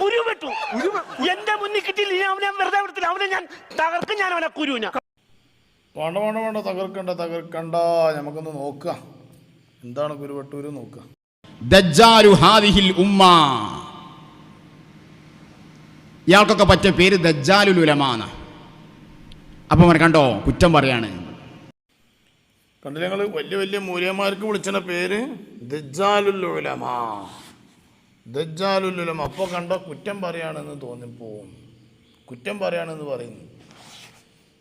കുരു വെട്ടു എന്റെ മുന്നിൽ കിട്ടിയില്ല ഇനി അവനെ വെറുതെ വിടത്തില്ല. അവനെ ഞാൻ തകർക്കും ഞാൻ അവനെ കുരുവിനെ. വേണ്ട വേണ്ട വേണ്ട തകർക്കണ്ട തകർക്കണ്ട. നമുക്കൊന്ന് നോക്കാം. എന്താണ് കുരുവട്ടൂര് നോക്കുക ദജ്ജാലു ഹാദിഹിൽ ഉമ്മ. ഇയാൾക്കൊക്കെ പറ്റിയ പേര് ദജ്ജാലുൽ ഉലമാന അപ്പം അവൻ കണ്ടോ കുറ്റം പറയാണ്. കണ്ടില്ല ഞങ്ങൾ വലിയ വലിയ മൂല്യന്മാർക്ക് വിളിച്ചിന പേര് ദജ്ജാലുല്ലുലമ ദജ്ജാലുല്ലുലമ അപ്പോൾ കണ്ടോ കുറ്റം പറയാണെന്ന് തോന്നിപ്പോവും. കുറ്റം പറയാണെന്ന് പറയുന്നു.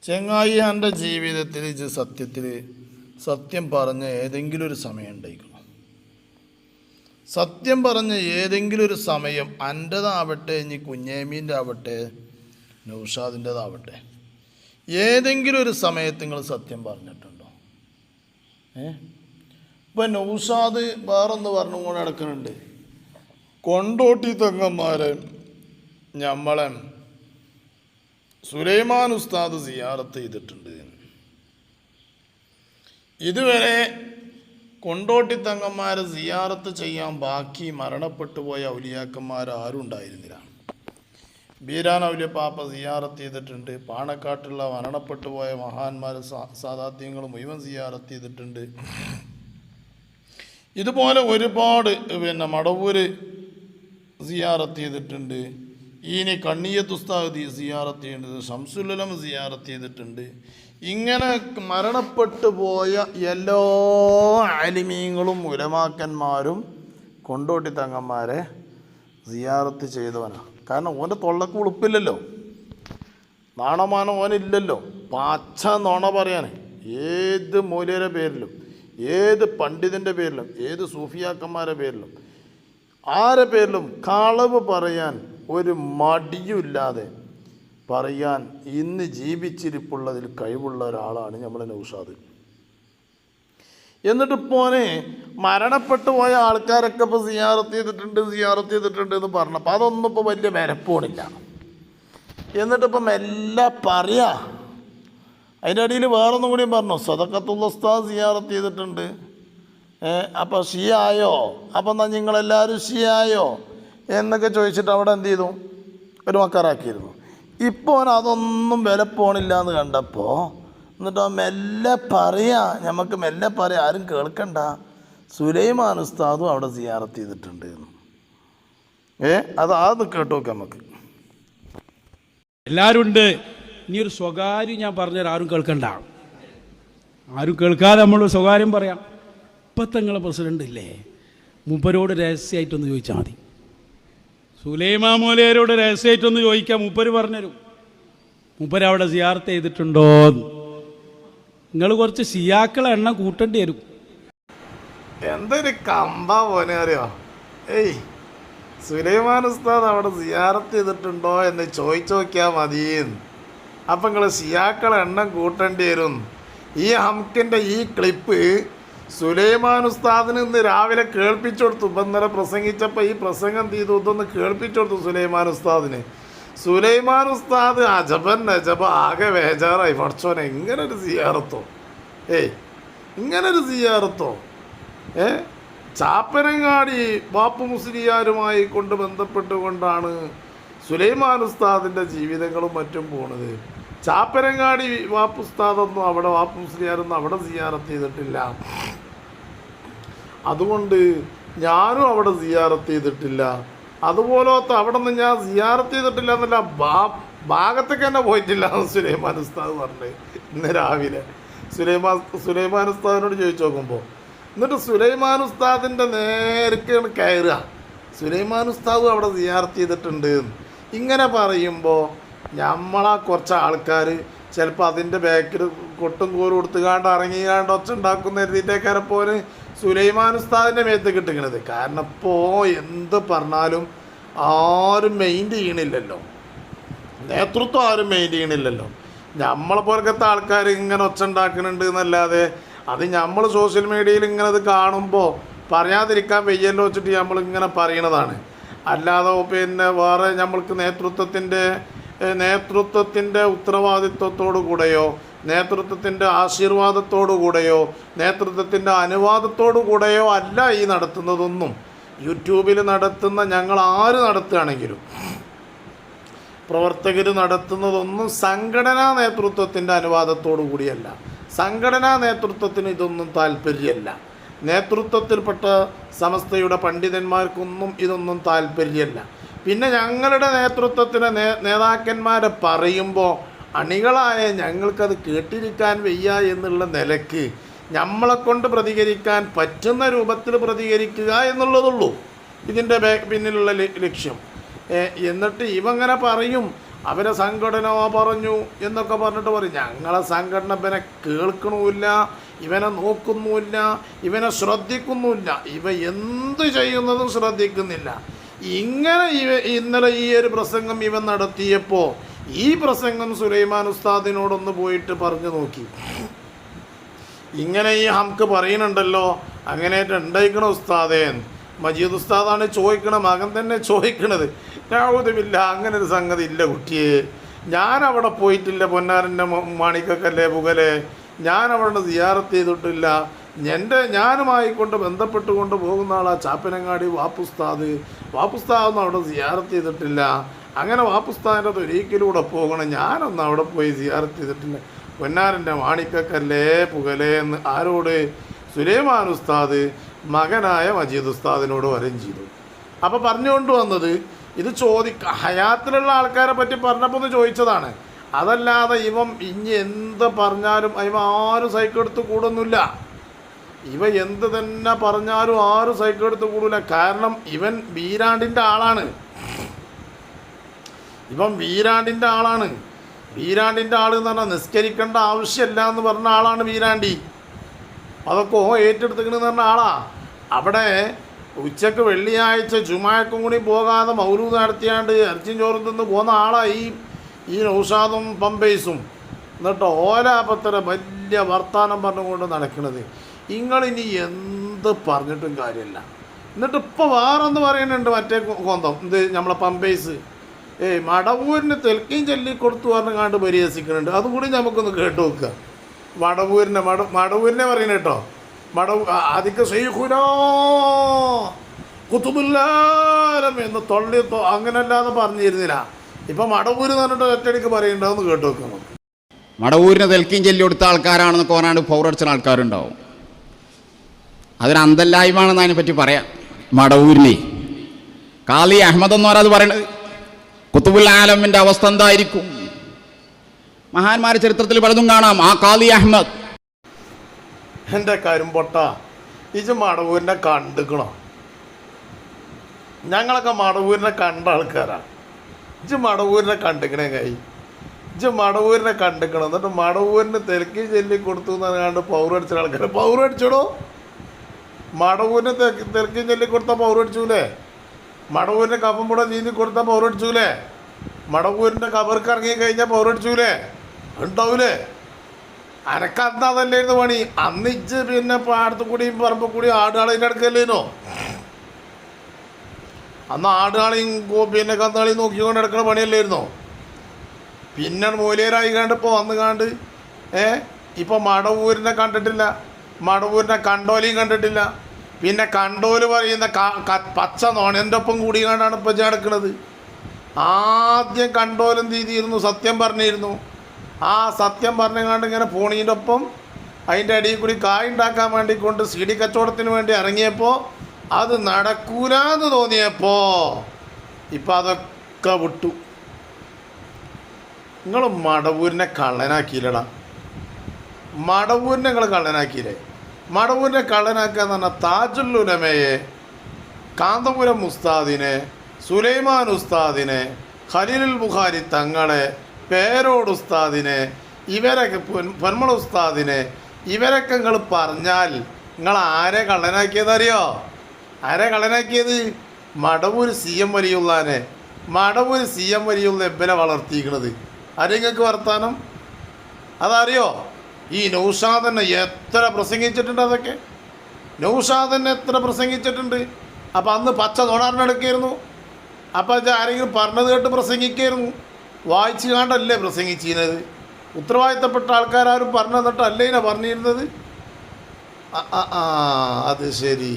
ചെങ്ങായി എന്റെ ജീവിതത്തിൽ ഇത് സത്യത്തിൽ സത്യം പറഞ്ഞ ഏതെങ്കിലും ഒരു സമയം ഉണ്ടായിക്കണം സത്യം പറഞ്ഞ ഏതെങ്കിലും ഒരു സമയം എന്റെതാവട്ടെ ഇനി കുഞ്ഞേമീന്റെ ആവട്ടെ നൗഷാദിന്റെതാവട്ടെ ഏതെങ്കിലും ഒരു സമയത്ത് നിങ്ങൾ സത്യം പറഞ്ഞിട്ടുണ്ടോ? ഏ? ഇപ്പം നൗഷാദ് വേറൊന്ന് പറഞ്ഞുകൊണ്ട് നടക്കുന്നുണ്ട്. കൊണ്ടോട്ടി തങ്ങന്മാരെ ഞമ്മളെ സുലൈമാൻ ഉസ്താദ് സിയാറത്ത് ചെയ്തിട്ടുണ്ട്. ഇതുവരെ കൊണ്ടോട്ടി തങ്ങന്മാരെ സിയാറത്ത് ചെയ്യാൻ ബാക്കി മരണപ്പെട്ടു പോയ ഔലിയാക്കന്മാർ ആരും ഉണ്ടായിരുന്നില്ല. ബീരാൻ ഔലിയ പാപ്പ സിയാറത്ത് ചെയ്തിട്ടുണ്ട്. പാണക്കാട്ടുള്ള മരണപ്പെട്ടു പോയ മഹാന്മാർ സാധാത്യങ്ങൾ മുഴുവൻ സിയാറത്ത് ചെയ്തിട്ടുണ്ട്. ഇതുപോലെ ഒരുപാട് പിന്നെ മടവൂര് സിയാറത്ത് ചെയ്തിട്ടുണ്ട്. ഇനി കണ്ണിയത്ത് ഉസ്താദ് സിയാറത്ത് ചെയ്യേണ്ടത് ഷംസുല്ലം സിയാറത്ത് ചെയ്തിട്ടുണ്ട്. ഇങ്ങനെ മരണപ്പെട്ടു പോയ എല്ലാ അലിമീങ്ങളും ഉലമാക്കന്മാരും കൊണ്ടോട്ടി തങ്ങന്മാരെ സിയാറത്ത് ചെയ്തവനാണ് കാരണം ഓന്റെ തൊള്ളക്ക് ഉളുപ്പില്ലല്ലോ. നാണമാനം ഓനില്ലല്ലോ. പാച്ച നോണ പറയാൻ ഏത് മൂലയുടെ പേരിലും ഏത് പണ്ഡിതന്റെ പേരിലും ഏത് സൂഫിയാക്കന്മാരുടെ പേരിലും ആരെ പേരിലും കളവ് പറയാൻ ഒരു മടിയുമില്ലാതെ പറയാൻ ഇന്ന് ജീവിച്ചിരിപ്പുള്ളതിൽ കഴിവുള്ള ഒരാളാണ് നമ്മളെ നൗഷാദ്. എന്നിട്ട് പോനെ മരണപ്പെട്ടു പോയ ആൾക്കാരൊക്കെ ഇപ്പോൾ സിയാറത്ത് ചെയ്തിട്ടുണ്ട് സിയാറത്ത് ചെയ്തിട്ടുണ്ട് എന്ന് പറഞ്ഞപ്പോൾ അതൊന്നും ഇപ്പോൾ വലിയ വരപ്പോണില്ല എന്നിട്ടിപ്പം എല്ലാം പറയാ. അതിന്റെ അടിയിൽ വേറൊന്നും കൂടിയും പറഞ്ഞു സദക്കത്തുള്ള ഉസ്താദ് സിയാറത്ത് ചെയ്തിട്ടുണ്ട്. അപ്പോൾ സി ആയോ അപ്പം എന്നാൽ നിങ്ങളെല്ലാവരും സി ആയോ എന്നൊക്കെ ചോദിച്ചിട്ട് അവിടെ എന്ത് ചെയ്തു? ഒരു മക്കാറാക്കിയിരുന്നു ഇപ്പോൾ അവൻ അതൊന്നും വില പോണില്ല എന്ന് കണ്ടപ്പോൾ എന്നിട്ട് അവൻ മെല്ലെ പറയാ നമുക്ക് മെല്ലെ പറയാം ആരും കേൾക്കണ്ട. സുലൈമാൻ ഉസ്താദും അവിടെ സിയാറത്ത് ചെയ്തിട്ടുണ്ട് ഏ അത് അത് കേട്ടു നോക്കാം നമുക്ക്. എല്ലാവരും ഉണ്ട് ഇനി ഒരു സ്വകാര്യം ഞാൻ പറഞ്ഞാൽ ആരും കേൾക്കണ്ട. ആരും കേൾക്കാതെ നമ്മൾ സ്വകാര്യം പറയാം. ഇപ്പം പ്രസിഡന്റ് ഇല്ലേ? മൂപ്പരോട് രഹസ്യമായിട്ടൊന്ന് ചോദിച്ചാൽ മതി. സുലൈമാ മോലയരോട് രഹസ്യമായിട്ടൊന്ന് ചോദിക്കാം മൂപ്പര് പറഞ്ഞുതരും മൂപ്പര് അവിടെ സിയാർത്ത് ചെയ്തിട്ടുണ്ടോ നിങ്ങൾ കുറച്ച് സിയാക്കളെ എണ്ണം കൂട്ടേണ്ടി വരും. എന്തൊരു കമ്പ പോനെ അറിയോ? ഏയ് സുലൈമാൻ ഉസ്താദ് അവിടെ സിയാറത്ത് ചെയ്തിട്ടുണ്ടോ എന്ന് ചോദിച്ചു നോക്കിയാൽ മതിയെന്ന്. അപ്പം നിങ്ങൾ സിയാക്കളെ എണ്ണം കൂട്ടേണ്ടി വരും. ഈ ഹംക്കിന്റെ ഈ ക്ലിപ്പ് സുലൈമാൻ ഉസ്താദിന് ഇന്ന് രാവിലെ കേൾപ്പിച്ചു കൊടുത്തു ഇന്നലെ പ്രസംഗിച്ചപ്പോൾ ഈ പ്രസംഗം ചെയ്തു ഇതൊന്ന് കേൾപ്പിച്ചു കൊടുത്തു സുലൈമാൻ ഉസ്താദിന്. സുലൈമാൻ ഉസ്താദ് അജബൻ അജബ ആകെ വേജാറായി പഠിച്ചോനെ ഇങ്ങനെ ഒരു സിയാറത്തോ? ഏയ് ഇങ്ങനെ ഒരു സിയാറത്തോ? ഏ? ചാപ്പനങ്ങാടി ബാപ്പു മുസ്ലിയാരുമായി കൊണ്ട് ബന്ധപ്പെട്ടുകൊണ്ടാണ് സുലൈമാൻ ഉസ്താദിന്റെ ജീവിതങ്ങളും മറ്റും പോണത്. ചാപ്പനങ്ങാടി വാപ്പുസ്താദൊന്നും അവിടെ വാപ്പു മുസ്ലിയാരൊന്നും അവിടെ സിയാറത്ത് ചെയ്തിട്ടില്ല. അതുകൊണ്ട് ഞാനും അവിടെ സിയാറത്ത് ചെയ്തിട്ടില്ല. അതുപോലത്തെ അവിടെ നിന്ന് ഞാൻ സിയാറത്ത് ചെയ്തിട്ടില്ല എന്നല്ല ബാ ഭാഗത്തേക്ക് തന്നെ പോയിട്ടില്ല എന്ന് സുലൈമാൻ ഉസ്താദ് പറഞ്ഞത് ഇന്ന് രാവിലെ സുലൈമാൻ സുലൈമാൻ ഉസ്താദിനോട് ചോദിച്ചു നോക്കുമ്പോൾ എന്നിട്ട് സുലൈമാൻ ഉസ്താദിന്റെ നേരക്കാണ് കയറുക. സുലൈമാൻ ഉസ്താദും അവിടെ സിയാർത്ത് ചെയ്തിട്ടുണ്ട്. ഇങ്ങനെ പറയുമ്പോൾ നമ്മളാ കുറച്ച് ആൾക്കാർ ചിലപ്പോൾ അതിന്റെ ബാക്കിൽ കൊട്ടും കൂറും കൊടുത്തുകാണ്ട് ഇറങ്ങിയാണ്ട് ഒച്ച ഉണ്ടാക്കുന്ന എഴുതിയിട്ടേക്കാരെ പോലെ സുലൈമാൻ ഉസ്താദിന്റെ മേത്ത് കിട്ടുന്നത് കാരണം ഇപ്പോൾ എന്ത് പറഞ്ഞാലും ആരും മെയിന്റ് ചെയ്യണില്ലല്ലോ. നേതൃത്വം ആരും മെയിന്റ് ചെയ്യണില്ലല്ലോ. നമ്മളെ പോലത്തെ ആൾക്കാർ ഇങ്ങനെ ഒച്ച ഉണ്ടാക്കുന്നുണ്ട് എന്നല്ലാതെ അത് നമ്മൾ സോഷ്യൽ മീഡിയയിൽ ഇങ്ങനെ അത് കാണുമ്പോൾ പറയാതിരിക്കാൻ വയ്യല്ലോ വെച്ചിട്ട് നമ്മൾ ഇങ്ങനെ പറയണതാണ്. അല്ലാതെ പിന്നെ വേറെ നമ്മൾക്ക് നേതൃത്വത്തിന്റെ നേതൃത്വത്തിന്റെ ഉത്തരവാദിത്വത്തോടു കൂടെയോ നേതൃത്വത്തിന്റെ ആശീർവാദത്തോടു കൂടെയോ നേതൃത്വത്തിന്റെ അനുവാദത്തോടു കൂടെയോ അല്ല ഈ നടത്തുന്നതൊന്നും. യൂട്യൂബിൽ നടത്തുന്ന ഞങ്ങൾ ആര് നടത്തുകയാണെങ്കിലും പ്രവർത്തകർ നടത്തുന്നതൊന്നും സംഘടനാ നേതൃത്വത്തിന്റെ അനുവാദത്തോടു കൂടിയല്ല സംഘടനാ നേതൃത്വത്തിന് ഇതൊന്നും താല്പര്യമല്ല നേതൃത്വത്തിൽപ്പെട്ട സമസ്തയുടെ പണ്ഡിതന്മാർക്കൊന്നും ഇതൊന്നും താല്പര്യമല്ല പിന്നെ ഞങ്ങളുടെ നേതൃത്വത്തിന് നേ നേതാക്കന്മാരെ പറയുമ്പോൾ അണികളായ ഞങ്ങൾക്കത് കേട്ടിരിക്കാൻ വയ്യ എന്നുള്ള നിലയ്ക്ക് നമ്മളെക്കൊണ്ട് പ്രതികരിക്കാൻ പറ്റുന്ന രൂപത്തിൽ പ്രതികരിക്കുക എന്നുള്ളതുള്ളൂ. ഇതിന്റെ പിന്നിലുള്ള ലക്ഷ്യം. എന്നിട്ട് ഇവങ്ങനെ പറയും അവരെ സംഘടന പറഞ്ഞു എന്നൊക്കെ പറഞ്ഞിട്ട് പറയും. ഞങ്ങളെ സംഘടന ഇവനെ കേൾക്കണമില്ല ഇവനെ നോക്കുന്നുമില്ല ഇവനെ ശ്രദ്ധിക്കുന്നുമില്ല ഇവ എന്ത് ചെയ്യുന്നതും ശ്രദ്ധിക്കുന്നില്ല. ഇങ്ങനെ ഇന്നലെ ഈ ഒരു പ്രസംഗം ഇവൻ നടത്തിയപ്പോൾ ഈ പ്രസംഗം സുലൈമാൻ ഉസ്താദിനോടൊന്ന് പോയിട്ട് പറഞ്ഞു നോക്കി. ഇങ്ങനെ ഈ ഹംക്ക് പറയുന്നുണ്ടല്ലോ അങ്ങനെ ഉണ്ടായിക്കണ ഉസ്താദേൻ മജീദ് ഉസ്താദാണ് ചോദിക്കണ മകൻ തന്നെ ചോദിക്കണത്. ഞാവുതുമില്ല അങ്ങനെ ഒരു സംഗതി ഇല്ല കുട്ടിയെ. ഞാൻ അവിടെ പോയിട്ടില്ല പൊന്നാരന്റെ മാണിക്കക്കല്ലേ പുകലെ. ഞാൻ അവിടെ സിയാറത്ത് ചെയ്തിട്ടില്ല. എന്റെ ഞാനുമായി കൊണ്ട് പോകുന്ന ആളാ ചാപ്പനങ്ങാടി വാപ്പുസ്താദ്. വാപ്പുസ്താദൊന്നും അവിടെ സിയാറത്ത് ചെയ്തിട്ടില്ല. അങ്ങനെ വാപ്പുസ്താദിന്റെ തൊരീക്കിലൂടെ പോകണം. ഞാനൊന്നും അവിടെ പോയി സിയാറത്ത് ചെയ്തിട്ടില്ല. പൊന്നാരന്റെ മാണിക്കക്കല്ലേ പുകലേ എന്ന് ആരോട്? സുലൈമാൻ ഉസ്താദ് മകനായ മജീദ് ഉസ്താദിനോട് വരം ചെയ്തു. അപ്പോൾ പറഞ്ഞുകൊണ്ട് വന്നത് ഇത് ചോദി ഹയാത്തിലുള്ള ആൾക്കാരെ പറ്റി പറഞ്ഞപ്പോൾ ഒന്ന് ചോദിച്ചതാണ്. അതല്ലാതെ ഇവം ഇനി എന്ത് പറഞ്ഞാലും ഇവ ആരും സൈക്കിൾ എടുത്ത് കൂടുന്നില്ല ഇവ എന്ത് തന്നെ പറഞ്ഞാലും ആരും സൈക്കിൾ എടുത്ത് കൂടില്ല കാരണം ഇവൻ വീരാണ്ടിന്റെ ആളാണ്. ഇവൻ വീരാണ്ടിന്റെ ആളാണ്. വീരാണ്ടിന്റെ ആൾ എന്ന് പറഞ്ഞാൽ നിസ്കരിക്കേണ്ട ആവശ്യമില്ല എന്ന് പറഞ്ഞ ആളാണ് വീരാണ്ടി. അതൊക്കെ ഓ ഏറ്റെടുത്തിക്കണെന്ന് പറഞ്ഞ ആളാ. അവിടെ ഉച്ചയ്ക്ക് വെള്ളിയാഴ്ച ജുമായക്കും കൂടി പോകാതെ മൗലൂ നടത്തിയാണ്ട് ഇറച്ചിയും ചോറും തിന്ന് പോകുന്ന ആളാ ഈ ഈ നൗഷാദും പമ്പേസും. എന്നിട്ട് ഓലാപത്തര വലിയ വർത്താനം പറഞ്ഞുകൊണ്ട് നടക്കുന്നത് നിങ്ങളിനി എന്ത് പറഞ്ഞിട്ടും കാര്യമില്ല. എന്നിട്ട് ഇപ്പോൾ വേറൊന്ന് പറയുന്നുണ്ട് മറ്റേ കോന്തം. ഇത് നമ്മളെ പമ്പേസ്. ഏയ് മടവൂരിന് തെൽക്കയും ചൊല്ലി കൊടുത്തു പറഞ്ഞാണ്ട് പരിഹസിക്കുന്നുണ്ട്. അതുകൂടി നമുക്കൊന്ന് കേട്ട് നോക്കുക. മടവൂരിനെ മട മടവൂരിനെ പറയുന്നത് കേട്ടോ. മടവൂ ആദ്യമൊക്കെ ഷെയ്ഖുനോ കുത്തുബുല്ലാരം എന്ന് തൊള്ളി അങ്ങനല്ലാതെ പറഞ്ഞിരുന്നില്ല. ഇപ്പം മടവൂര് എന്ന് പറഞ്ഞിട്ട് ഒറ്റയടിക്ക് പറയണ്ടോ കേട്ട് കേട്ടു നോക്കുക മടവൂരിനെ തെൽക്കിയും ചൊല്ലി കൊടുത്ത ആൾക്കാരാണെന്നൊക്കെ പറഞ്ഞാണ്ട് പൗരടിച്ച ആൾക്കാരുണ്ടാവും. അതൊരു അന്തല്ലായ്മയാണെന്ന് അതിനെ പറ്റി പറയാം. മടവൂരിനെ കാളി അഹമ്മദ് എന്ന് പറയാതെ പറയണത് കുത്തുബുൽ ആലമിന്റെ അവസ്ഥ എന്തായിരിക്കും? മഹാന്മാരെ ചരിത്രത്തിൽ പലതും കാണാം. ആ കാളി അഹമ്മദ്. എന്റെ കരുമ്പൊട്ട ഇത് മടവൂരിനെ കണ്ടുക്കണോ? ഞങ്ങളൊക്കെ മടവൂരിനെ കണ്ട ആൾക്കാരാണ് ഇജ് മടവൂരിനെ കണ്ടുക്കണേ കൈ. ഇജ് മടവൂരിനെ കണ്ടുക്കണം? എന്നിട്ട് മടവൂരിന് തെലുക്കി ചൊല്ലി കൊടുത്തു എന്ന് പറഞ്ഞാണ്ട് പൗരടിച്ച ആൾക്കാർ പൗരടിച്ചോടോ? മടവൂരിന് തെലുക്കി ചൊല്ലി കൊടുത്താൽ പൗരടിച്ചൂലേ മടവൂരിന്റെ കപ്പം കൂടെ നീന്തി കൊടുത്താൽ പൗരടിച്ചൂലേ മടവൂരിന്റെ കബർക്ക് ഇറങ്ങി കഴിഞ്ഞാൽ പൗരടിച്ചൂലേ ഉണ്ടാവൂലേ? അനക്ക് പണി. അന്നിച്ച് പിന്നെ പാടത്തു കൂടിയും പറമ്പ് കൂടിയും ആടുകാളിന്റെ അടുക്കല്ലേനോ അന്ന് ആടുകളെയും പിന്നെ കന്നുകളെയും നോക്കിക്കൊണ്ട് എടുക്കുന്ന പണിയല്ലായിരുന്നോ പിന്നെ മൂലേരായി കണ്ട് ഇപ്പോൾ വന്ന് കണ്ട് ഏ? ഇപ്പോൾ മടവൂരിനെ കണ്ടിട്ടില്ല. മടവൂരിനെ കണ്ടോലിയും കണ്ടിട്ടില്ല. പിന്നെ കണ്ടോൽ പറയുന്ന പച്ച നോണന്റെ ഒപ്പം കൂടി കണ്ടാണ് ഇപ്പം നടക്കുന്നത് ആദ്യം കണ്ടോലും തീതിയിരുന്നു സത്യം പറഞ്ഞിരുന്നു. ആ സത്യം പറഞ്ഞുകൊണ്ട് ഇങ്ങനെ ഫോണീന്റെ ഒപ്പം അതിന്റെ അടിയിൽ കൂടി കായ് ഉണ്ടാക്കാൻ വേണ്ടി കൊണ്ട് സി ഡി കച്ചവടത്തിന് വേണ്ടി ഇറങ്ങിയപ്പോൾ അത് നടക്കൂലെന്ന് തോന്നിയപ്പോൾ ഇപ്പം അതൊക്കെ വിട്ടു. നിങ്ങൾ മടവൂരിനെ കള്ളനാക്കിയില്ലടാ. മടവൂരിനെ നിങ്ങൾ കള്ളനാക്കിയില്ലേ? മടവൂരിനെ കള്ളനാക്കുക എന്ന് പറഞ്ഞാൽ താജുല്ലുലമയെ കാന്തപുരം ഉസ്താദിനെ സുലൈമാൻ ഉസ്താദിനെ ഖലീലുൽ ബുഖാരി തങ്ങളെ പേരോട് ഉസ്താദിനെ ഇവരൊക്കെ പൊന്മൾ ഉസ്താദിനെ ഇവരൊക്കെ നിങ്ങൾ പറഞ്ഞാൽ നിങ്ങൾ ആരെ കള്ളനാക്കിയതറിയോ ആരെ കള്ളനാക്കിയത്? മടവൂർ സി എം വലിയുള്ളാനെ മടവൂർ സി എം വലിയുള്ള എബ്ബനെ വളർത്തിയിരിക്കണത്. ആരെങ്ങൾക്ക് വർത്താനം? അതറിയോ? ഈ നൗഷാദനെ എത്ര പ്രസംഗിച്ചിട്ടുണ്ട് അതൊക്കെ? നൗഷാദനെ എത്ര പ്രസംഗിച്ചിട്ടുണ്ട്? അപ്പോൾ അന്ന് പച്ച നോണാറിനെടുക്കായിരുന്നു അപ്പം അത് ആരെങ്കിലും പറഞ്ഞത് കേട്ട് പ്രസംഗിക്കായിരുന്നു. വായിച്ചു കാണ്ടല്ലേ പ്രസംഗിച്ചിരുന്നത്? ഉത്തരവാദിത്തപ്പെട്ട ആൾക്കാരും പറഞ്ഞു തന്നിട്ടല്ലേ ഇതിനെ പറഞ്ഞിരുന്നത്? ആ അത് ശരി.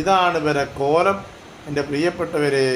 ഇതാണ് വരെ കോലം. എന്റെ പ്രിയപ്പെട്ടവരെ